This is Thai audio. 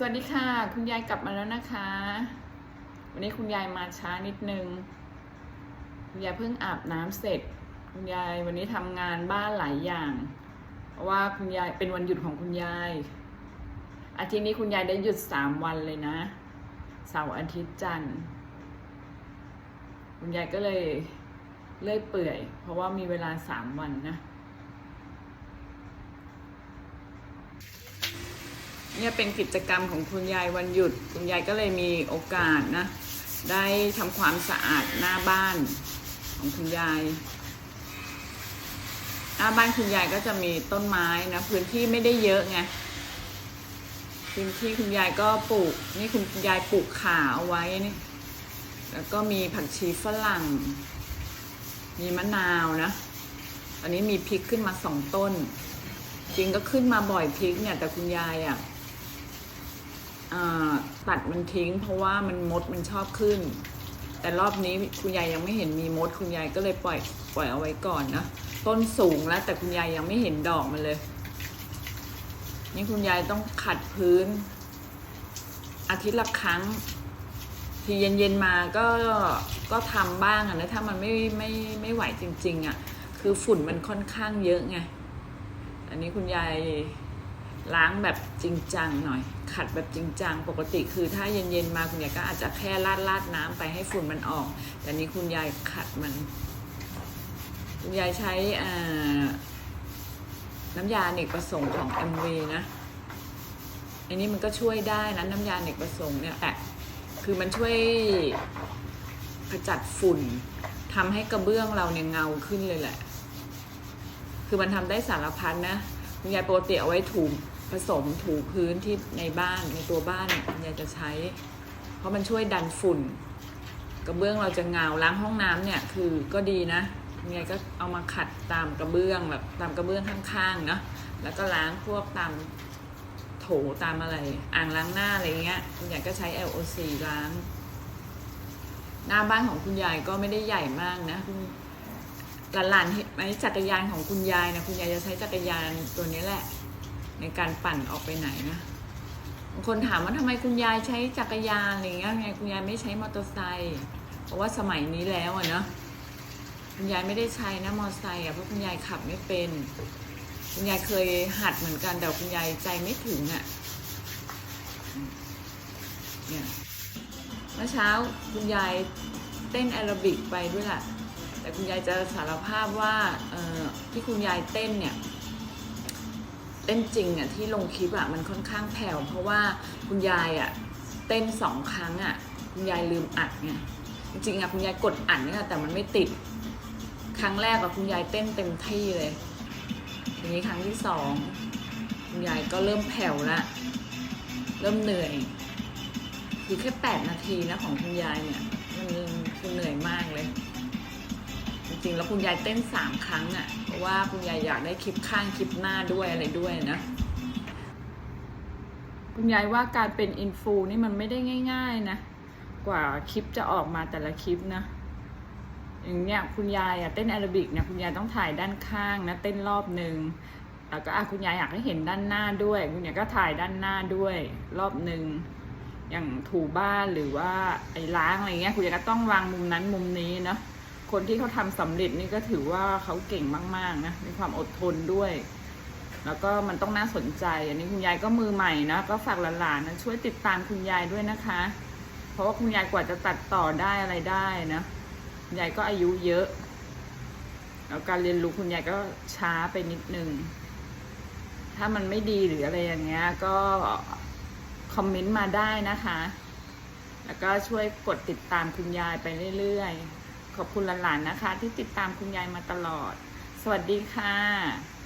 สวัสดีค่ะ คุณยายกลับมาแล้วนะคะ วันนี้คุณยายมาช้านิดนึง คุณยายเพิ่งอาบน้ำเสร็จ คุณยายวันนี้ทำงานบ้านหลายอย่าง เพราะว่าคุณยายเป็นวันหยุดของคุณยาย อาทิตย์นี้คุณยายได้หยุดสามวันเลยนะ เสาร์อาทิตย์จันทร์ คุณยายก็เลยเลื่อยเปื่อย เพราะว่ามีเวลาสามวันนะ เนี่ยเป็นกิจกรรมของคุณยายวันหยุด คุณยายก็เลยมีโอกาสนะ ได้ทำความสะอาดหน้าบ้านของคุณยายหน้าบ้านคุณยายก็จะมีต้นไม้นะ พื้นที่ไม่ได้เยอะไงพื้นที่คุณยายก็ปลูก นี่คุณยายปลูกขาเอาไว้นี่ แล้วก็มีผักชีฝรั่ง มีมะนาวนะอันนี้มีพริกขึ้นมาสองต้น จริงก็ขึ้นมาบ่อยพริกเนี่ย แต่คุณยายอะ่ะ ตัดมันทิ้ง เพราะว่ามันมดมันชอบขึ้น แต่รอบนี้คุณยายยังไม่เห็นมีมด คุณยายก็เลยปล่อยปล่อยเอาไว้ก่อนนะต้นสูงแล้วแต่คุณยายยังไม่เห็นดอกมันเลย นี่คุณยายต้องขัดพื้น อาทิตย์ละครั้ง ทีเย็นๆมาก็ก็ทำบ้างอะนะถ้ามันไม่ไม่ไม่ไหวจริง ๆอะ่ะคือฝุ่นมันค่อนข้างเยอะไงอันนี้คุณยาย ล้างแบบจริงจังหน่อย ขัดแบบจริงจัง ปกติคือถ้าเย็นๆมาคุณยายก็อาจจะแค่ลาดลาดน้ำไปให้ฝุ่นมันออก แต่นี้คุณยายขัดมัน คุณยายใช้น้ำยาเนกประสงค์ของแอมเวนะอันนี้มันก็ช่วยได้นะน้ำยาเนกประสงค์เนี่ยแต่คือมันช่วยขจัดฝุ่นทำให้กระเบื้องเราเนี่ยเงาขึ้นเลยแหละ คือมันทำได้สารพัดนะคุณยายปกติเอาไว้ถู ผสมถูพื้นที่ในบ้านในตัวบ้านเนี่ยคุณยายจะใช้ เพราะมันช่วยดันฝุ่น กระเบื้องเราจะเงาล้างห้องน้ำเนี่ยคือก็ดีนะคุณยายก็เอามาขัดตามกระเบื้องแบบตามกระเบื้องข้างๆเนาะแล้วก็ล้างพวกตามโถตามอะไร อ่างล้างหน้าอะไรเงี้ยคุณยายก็ใช้ LOC ล้าง หน้าบ้านของคุณยายก็ไม่ได้ใหญ่มากนะคุณหลานๆเห็นไหมจักรยานของคุณยายนะคุณยายจะใช้จักรยานตัวนี้แหละ ในการปั่นออกไปไหนนะบางคนถามว่าทำไมคุณยายใช้จักรยานอะไรเงี้ยไงคุณยายไม่ใช้มอเตอร์ไซค์เพราะว่าสมัยนี้แล้วอะเนาะคุณยายไม่ได้ใช้นะมอเตอร์ไซค์อะเพราะคุณยายขับไม่เป็น คุณยายเคยหัดเหมือนกันแต่คุณยายใจไม่ถึงอะเนี่ยเมื่อเช้าคุณยายเต้นแอโรบิกไปด้วยล่ะแต่คุณยายจะสารภาพว่าที่คุณยายเต้นเนี่ย เต้นจริงอะที่ลงคลิปอะมันค่อนข้างแผ่วเพราะว่าคุณยายอะเต้นสองครั้งอะคุณยายลืมอัดไงจริงๆอะคุณยายกดอัดเนี่ยแต่มันไม่ติด ครั้งแรกอะคุณยายเต้นเต็มที่เลยทีนี้ครั้งที่สองคุณยายก็เริ่มแผ่วละเริ่มเหนื่อยคือแค่แปดนาทีนะของคุณยายเนี่ยมันคือเหนื่อยมากเลย ริง ๆ แล้วคุณยายเต้นสามครั้งอะ่ะเพราะว่าคุณยายอยากได้คลิปข้างคลิปหน้าด้วยอะไรด้วยนะคุณยายว่าการเป็นอินฟูนี่มันไม่ได้ง่าย ๆนะ กว่าคลิปจะออกมาแต่ละคลิปนะอย่างเนี้ยคุณยายอะเต้นแอโรบิกเนี่ยคุณยายต้องถ่ายด้านข้างนะเต้นรอบหนึ่งแล้วก็อะคุณยายอยากให้เห็นด้านหน้าด้วย คุณยายก็ถ่ายด้านหน้าด้วย รอบหนึ่งอย่างถูบ้านหรือว่าไอ้ล้างอะไรเงี้ยคุณยายก็ต้องวางมุมนั้นมุมนี้เนาะ คนที่เขาทำสำเร็จนี่ก็ถือว่าเขาเก่งมาก ๆ นะ มีความอดทนด้วย แล้วก็มันต้องน่าสนใจ อันนี้คุณยายก็มือใหม่นะ ก็ฝากหลานๆนะช่วยติดตามคุณยายด้วยนะคะ เพราะว่าคุณยายกว่าจะตัดต่อได้อะไรได้นะคุณยายก็อายุเยอะ แล้วการเรียนรู้คุณยายก็ช้าไปนิดนึง ถ้ามันไม่ดีหรืออะไรอย่างเงี้ย ก็คอมเมนต์มาได้นะคะ แล้วก็ช่วยกดติดตามคุณยายไปเรื่อยๆ ขอบคุณหลานๆนะคะ ที่ติดตามคุณยายมาตลอด สวัสดีค่ะ